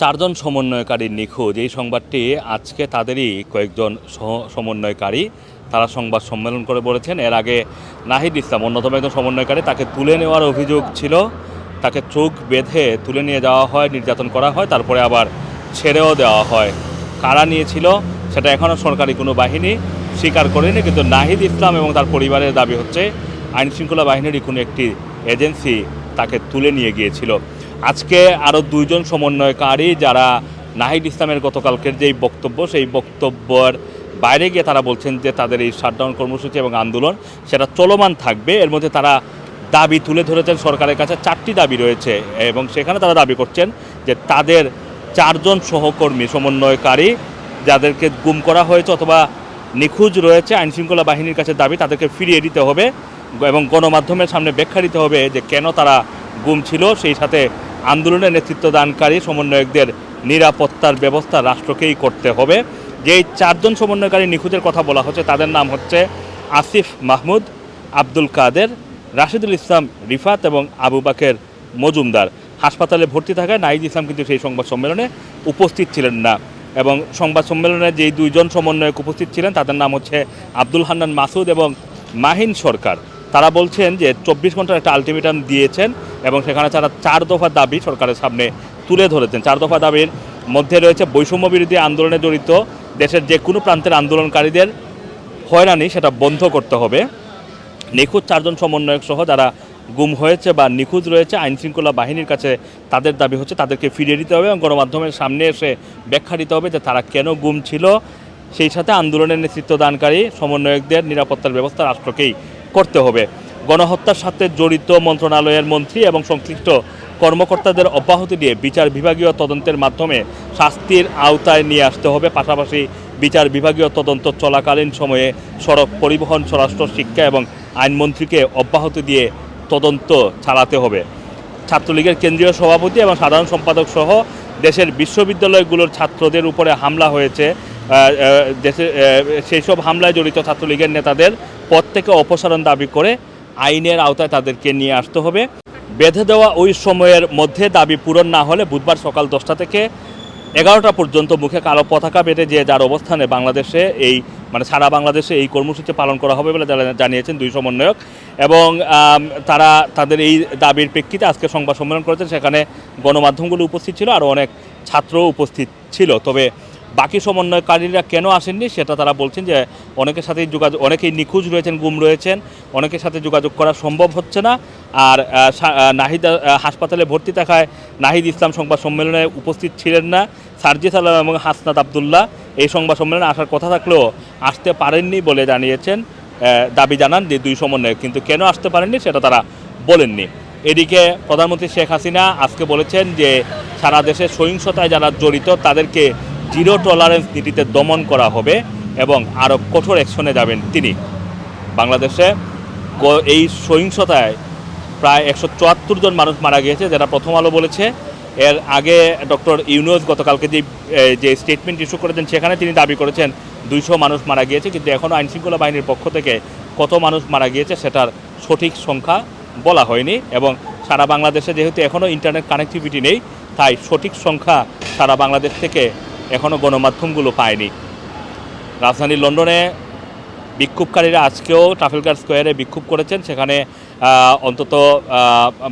চারজন সমন্বয়কারী নিখোঁজ। এই সংবাদটি আজকে তাদেরই কয়েকজন সমন্বয়কারী তারা সংবাদ সম্মেলন করে বলেছেন। এর আগে নাহিদ ইসলাম, অন্যতম একজন সমন্বয়কারী, তাকে তুলে নেওয়ার অভিযোগ ছিল। তাকে চোখ বেঁধে তুলে নিয়ে যাওয়া হয়, নির্যাতন করা হয়, তারপরে আবার ছেড়েও দেওয়া হয়। কারা নিয়েছিল সেটা এখনও সরকারি কোনো বাহিনী স্বীকার করেনি, কিন্তু নাহিদ ইসলাম এবং তার পরিবারের দাবি হচ্ছে, আইনশৃঙ্খলা বাহিনীরই কোনো একটি এজেন্সি তাকে তুলে নিয়ে গিয়েছিল। আজকে আরও দুইজন সমন্বয়কারী যারা নাহিদ ইসলামের গতকালকের যেই বক্তব্য, সেই বক্তব্যের বাইরে গিয়ে তারা বলছেন যে তাদের এই শাটডাউন কর্মসূচি এবং আন্দোলন সেটা চলমান থাকবে। এর মধ্যে তারা দাবি তুলে ধরেছেন সরকারের কাছে চারটি দাবি রয়েছে এবং সেখানে তারা দাবি করছেন যে তাদের চারজন সহকর্মী সমন্বয়কারী যাদেরকে গুম করা হয়েছে অথবা নিখোঁজ রয়েছে, আইনশৃঙ্খলা বাহিনীর কাছে দাবি তাদেরকে ফিরিয়ে দিতে হবে এবং গণমাধ্যমের সামনে ব্যাখ্যা দিতে হবে যে কেন তারা গুম ছিল। সেই সাথে আন্দোলনের নেতৃত্ব দানকারী সমন্বয়কদের নিরাপত্তার ব্যবস্থা রাষ্ট্রকেই করতে হবে। যে এই চারজন সমন্বয়কারী নিখোঁজের কথা বলা হচ্ছে, তাদের নাম হচ্ছে আসিফ মাহমুদ, আব্দুল কাদের, রাশিদুল ইসলাম রিফাত এবং আবু বাকের মজুমদার। হাসপাতালে ভর্তি থাকায় নাইজ ইসলাম কিন্তু সেই সংবাদ সম্মেলনে উপস্থিত ছিলেন না এবং সংবাদ সম্মেলনে যেই দুইজন সমন্বয়ক উপস্থিত ছিলেন, তাদের নাম হচ্ছে আব্দুল হান্নান মাসুদ এবং মাহিন সরকার। তারা বলছেন যে চব্বিশ ঘণ্টার একটা আলটিমেটাম দিয়েছেন এবং সেখানে তারা চার দফা দাবি সরকারের সামনে তুলে ধরেছেন। চার দফা দাবির মধ্যে রয়েছে বৈষম্য বিরোধী আন্দোলনে জড়িত, দেশের যে কোনো প্রান্তের আন্দোলনকারীদের হয়রানি সেটা বন্ধ করতে হবে। নিখোঁজ চারজন সমন্বয়ক সহ যারা গুম হয়েছে বা নিখোঁজ রয়েছে, আইনশৃঙ্খলা বাহিনীর কাছে তাদের দাবি হচ্ছে তাদেরকে ফিরিয়ে দিতে হবে এবং গণমাধ্যমের সামনে এসে ব্যাখ্যা দিতে হবে যে তারা কেন গুম ছিল। সেই সাথে আন্দোলনের নেতৃত্ব দানকারী সমন্বয়কদের নিরাপত্তার ব্যবস্থা রাষ্ট্রকেই করতে হবে। গণহত্যার সাথে জড়িত মন্ত্রণালয়ের মন্ত্রী এবং সংশ্লিষ্ট কর্মকর্তাদের অব্যাহতি দিয়ে বিচার বিভাগীয় তদন্তের মাধ্যমে শাস্তির আওতায় নিয়ে আসতে হবে। পাশাপাশি বিচার বিভাগীয় তদন্ত চলাকালীন সময়ে সড়ক পরিবহন, স্বরাষ্ট্র, শিক্ষা এবং আইনমন্ত্রীকে অব্যাহতি দিয়ে তদন্ত চালাতে হবে। ছাত্রলীগের কেন্দ্রীয় সভাপতি এবং সাধারণ সম্পাদক সহ দেশের বিশ্ববিদ্যালয়গুলোর ছাত্রদের উপরে হামলা হয়েছে। দেশে সেই সব হামলায় জড়িত ছাত্রলীগের নেতাদের পদ থেকে অপসারণ দাবি করে আইনের আওতায় তাদেরকে নিয়ে আসতে হবে। বেঁধে দেওয়া ওই সময়ের মধ্যে দাবি পূরণ না হলে বুধবার সকাল দশটা থেকে এগারোটা পর্যন্ত মুখে কালো পতাকা বেঁধে যে যার অবস্থানে বাংলাদেশে এই মানে সারা বাংলাদেশে এই কর্মসূচি পালন করা হবে বলে জানিয়েছেন দুই সমন্বয়ক। এবং তারা তাদের এই দাবির প্রেক্ষিতে আজকে সংবাদ সম্মেলন করেছেন। সেখানে গণমাধ্যমগুলো উপস্থিত ছিল, আরও অনেক ছাত্রও উপস্থিত ছিল। তবে বাকি সমন্বয়কারীরা কেন আসেননি সেটা তারা বলছেন যে অনেকের সাথে যোগাযোগ অনেকেই নিখোঁজ রয়েছেন, গুম রয়েছেন, অনেকের সাথে যোগাযোগ করা সম্ভব হচ্ছে না। আর নাহিদ হাসপাতালে ভর্তি থাকায় নাহিদ ইসলাম সংবাদ সম্মেলনে উপস্থিত ছিলেন না। সার্জিস আলম এবং হাসনাত আবদুল্লাহ এই সংবাদ সম্মেলনে আসার কথা থাকলেও আসতে পারেননি বলে জানিয়েছেন দাবি জানান যে দুই সমন্বয়ক, কিন্তু কেন আসতে পারেননি সেটা তারা বলেননি। এদিকে প্রধানমন্ত্রী শেখ হাসিনা আজকে বলেছেন যে সারা দেশে সহিংসতায় যারা জড়িত তাদেরকে জিরো টলারেন্স নীতিতে দমন করা হবে এবং আরও কঠোর অ্যাকশনে যাবেন তিনি। বাংলাদেশে এই সহিংসতায় প্রায় একশো চুয়াত্তর জন মানুষ মারা গিয়েছে, যেটা প্রথম আলো বলেছে। এর আগে ডক্টর ইউনুস গতকালকে যে যে স্টেটমেন্ট ইস্যু করেছেন, সেখানে তিনি দাবি করেছেন দুইশো মানুষ মারা গিয়েছে, কিন্তু এখনও আইনশৃঙ্খলা বাহিনীর পক্ষ থেকে কত মানুষ মারা গিয়েছে সেটার সঠিক সংখ্যা বলা হয়নি এবং সারা বাংলাদেশে যেহেতু এখনও ইন্টারনেট কানেক্টিভিটি নেই, তাই সঠিক সংখ্যা সারা বাংলাদেশ থেকে এখনও গণমাধ্যমগুলো পায়নি। রাজধানী লন্ডনে বিক্ষোভকারীরা আজকেও ট্রাফেলগার স্কোয়ারে বিক্ষোভ করেছেন। সেখানে অন্তত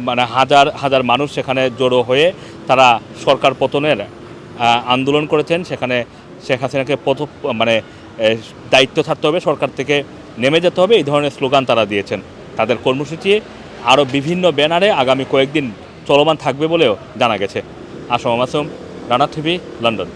মানে হাজার হাজার মানুষ সেখানে জড়ো হয়ে তারা সরকার পতনের আন্দোলন করেছেন। সেখানে শেখ হাসিনাকে পথ মানে দায়িত্ব থাকতে হবে, সরকার থেকে নেমে যেতে হবে। এই ধরনের স্লোগান তারা দিয়েছেন। তাদের কর্মসূচি আরও বিভিন্ন ব্যানারে আগামী কয়েকদিন চলমান থাকবে বলেও জানা গেছে। Assam Masum Rana TV, London.